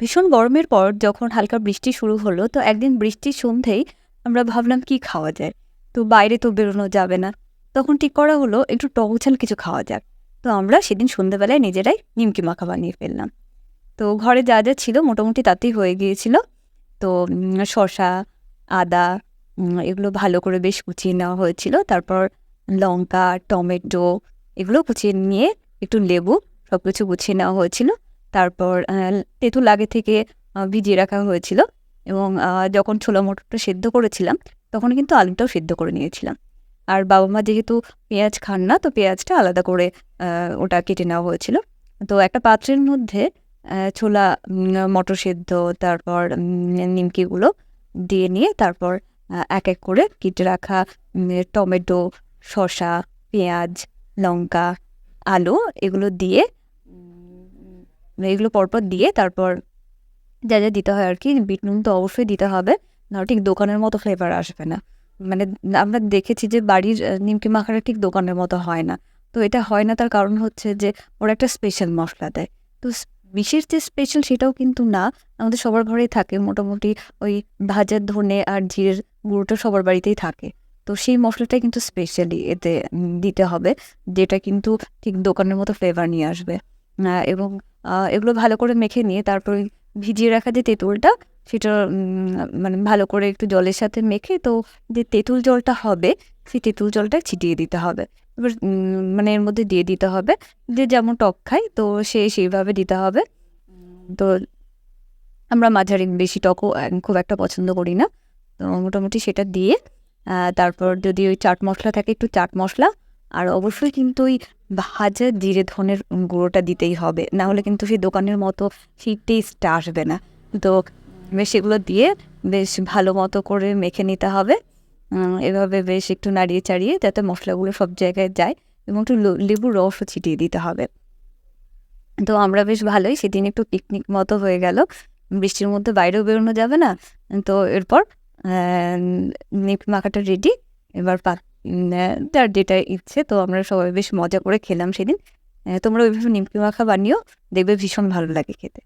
ভীষণ গরমের পর যখন হালকা বৃষ্টি শুরু হলো, তো একদিন বৃষ্টির সন্ধ্যেই আমরা ভাবলাম কি খাওয়া যায়? তো বাইরে তো বেরোনো যাবে না। তখন ঠিক করা হলো, একটু টক ঝাল কিছু খাওয়া যাক। তো আমরা সেদিন সন্ধ্যেবেলায় নিজেরাই নিমকি মাখা বানিয়ে ফেললাম। তো ঘরে যা যা ছিল মোটামুটি তাতেই হয়ে গিয়েছিল। তো শসা, আদা এগুলো ভালো করে বেশ কুচিয়ে নেওয়া হয়েছিল। তারপর লঙ্কা, টমেটো, এগুলো কুচিয়ে নিয়ে একটু লেবু সব কিছু গুছিয়ে নেওয়া হয়েছিল। তারপর তেঁতুল আগে থেকে ভিজিয়ে রাখা হয়েছিল এবং যখন ছোলা মটরটা সেদ্ধ করেছিলাম, তখন কিন্তু আলুটাও সেদ্ধ করে নিয়েছিলাম। আর বাবা মা যেহেতু পেঁয়াজ খান না, তো পেঁয়াজটা আলাদা করে ওটা কেটে নেওয়া হয়েছিল। তো একটা পাত্রের মধ্যে ছোলা মটর সেদ্ধ, তারপর নিমকিগুলো দিয়ে নিয়ে তারপর এক এক করে কেটে রাখা টমেটো, শসা, পেঁয়াজ, লঙ্কা, আলু, এগুলো দিয়ে এগুলো পরপর দিয়ে তারপর যা যা দিতে হয় আর কি বিট নুন তো অবশ্যই দিতে হবে। না ঠিক দোকানের মতো ফ্লেভার আসবে না। মানে আমরা দেখেছি যে বাড়ির নিমকি মাখাটা ঠিক দোকানের মতো হয় না। তো এটা হয় না, তার কারণ হচ্ছে যে ওরা একটা স্পেশাল মশলা দেয়। তো বিশেষ যে স্পেশাল সেটাও কিন্তু না। আমাদের সবার ঘরেই থাকে, মোটামুটি ওই ভাজার ধনে আর জিরের গুঁড়োটা সবার বাড়িতেই থাকে। তো সেই মশলাটাই কিন্তু স্পেশালি এতে দিতে হবে, যেটা কিন্তু ঠিক দোকানের মতো ফ্লেভার নিয়ে আসবে। এবং এগুলো ভালো করে মেখে নিয়ে তারপর ভিজিয়ে রাখা যে তেঁতুলটা, সেটা মানে ভালো করে একটু জলের সাথে মেখে তো যে তেঁতুল জলটা হবে, সেই তেঁতুল জলটা ছিটিয়ে দিতে হবে। এবার মানে এর মধ্যে দিয়ে দিতে হবে যে যেমন টক খাই, তো সে সেইভাবে দিতে হবে। তো আমরা মাঝারি, বেশি টকও খুব একটা পছন্দ করি না। তো মোটামুটি সেটা দিয়ে তারপর যদি ওই চাট মশলা থাকে, একটু চাট মশলা আর অবশ্যই কিন্তু ওই ভাজা জিরে ধনের গুঁড়োটা দিতেই হবে। না হলে কিন্তু সেই দোকানের মতো সেই টেস্টটা আসবে না। তো বেশ সেগুলো দিয়ে বেশ ভালো মতো করে মেখে নিতে হবে। এভাবে বেশ একটু নাড়িয়ে চাড়িয়ে যাতে মশলাগুলো সব জায়গায় যায় এবং একটু লেবুর রসও ছিটিয়ে দিতে হবে। তো আমরা বেশ ভালোই সেদিন একটু পিকনিক মতো হয়ে গেল। বৃষ্টির মধ্যে বাইরেও বেরোনো যাবে না। তো এরপর মাখাটা রেডি এবার পা উম, আহ, যার যেটা ইচ্ছে, তো আমরা সবাই বেশ মজা করে খেলাম সেদিন। তোমরা ওইভাবে নিমকি মাখা বানিয়েও দেখবে ভীষণ ভালো লাগে খেতে।